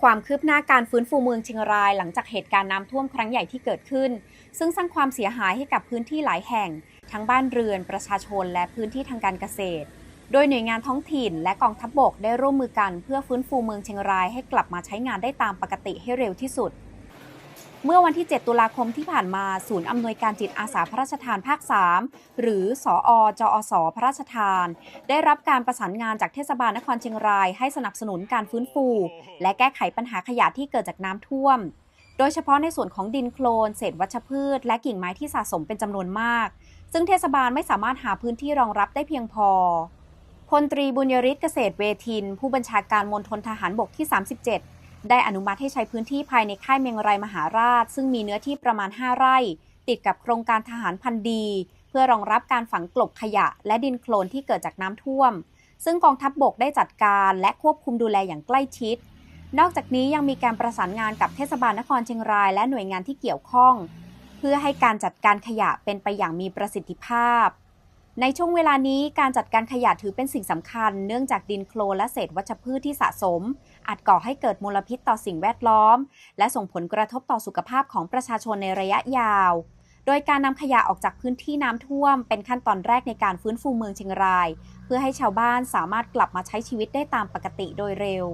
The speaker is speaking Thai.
ความคืบหน้าการฟื้นฟูเมืองเชียงราย หลังจากเหตุการณ์น้ำท่วมครั้งใหญ่ที่เกิดขึ้น ซึ่งสร้างความเสียหายให้กับพื้นที่หลายแห่ง ทั้งบ้านเรือนประชาชนและพื้นที่ทางการเกษตร โดยหน่วยงานท้องถิ่นและกองทัพบบกได้ร่วมมือกันเพื่อฟื้นฟูเมืองเชียงรายให้กลับมาใช้งานได้ตามปกติให้เร็วที่สุด เมื่อวันที่ 7 ตุลาคมที่ผ่านมา ศูนย์อำนวยการจิตอาสาพระราชทานภาค 3 หรือสอจอสพระราชทาน ได้รับการประสานงานจากเทศบาลนครเชียงราย ให้สนับสนุนการฟื้นฟู และแก้ไขปัญหาขยะที่เกิดจากน้ำท่วม โดยเฉพาะในส่วนของดินโคลน เศษวัชพืช และกิ่งไม้ที่สะสมเป็นจำนวนมาก ซึ่งเทศบาลไม่สามารถหาพื้นที่รองรับได้เพียงพอพลตรีบุญยริศเกษตรเวทิน ผู้บัญชาการมณฑลทหารบกที่ 37 ได้อนุมัติให้ใช้พื้นที่ภายในค่ายเมียงรายมหาราช ซึ่งมีเนื้อที่ประมาณ 5 ไร่ ติดกับโครงการทหารพันธ์ดี เพื่อรองรับการฝังกลบขยะ และดินโคลนที่เกิดจากน้ำท่วม ซึ่งกองทัพบบกได้จัดการและควบคุมดูแลอย่างใกล้ชิด นอกจากนี้ยังมีการประสานงานกับเทศบาลนครเชียงราย และหน่วยงานที่เกี่ยวข้อง เพื่อให้การจัดการขยะเป็นไปอย่างมีประสิทธิภาพ ในช่วงเวลานี้การจัดการขยะถือเป็นสิ่งสำคัญ เนื่องจากดินโคลนและเศษวัชพืชที่สะสม อาจก่อให้เกิดมลพิษต่อสิ่งแวดล้อม และส่งผลกระทบต่อสุขภาพของประชาชนในระยะยาว โดยการนำขยะออกจากพื้นที่น้ำท่วม เป็นขั้นตอนแรกในการฟื้นฟูเมืองเชียงราย เพื่อให้ชาวบ้านสามารถกลับมาใช้ชีวิตได้ตามปกติโดยเร็ว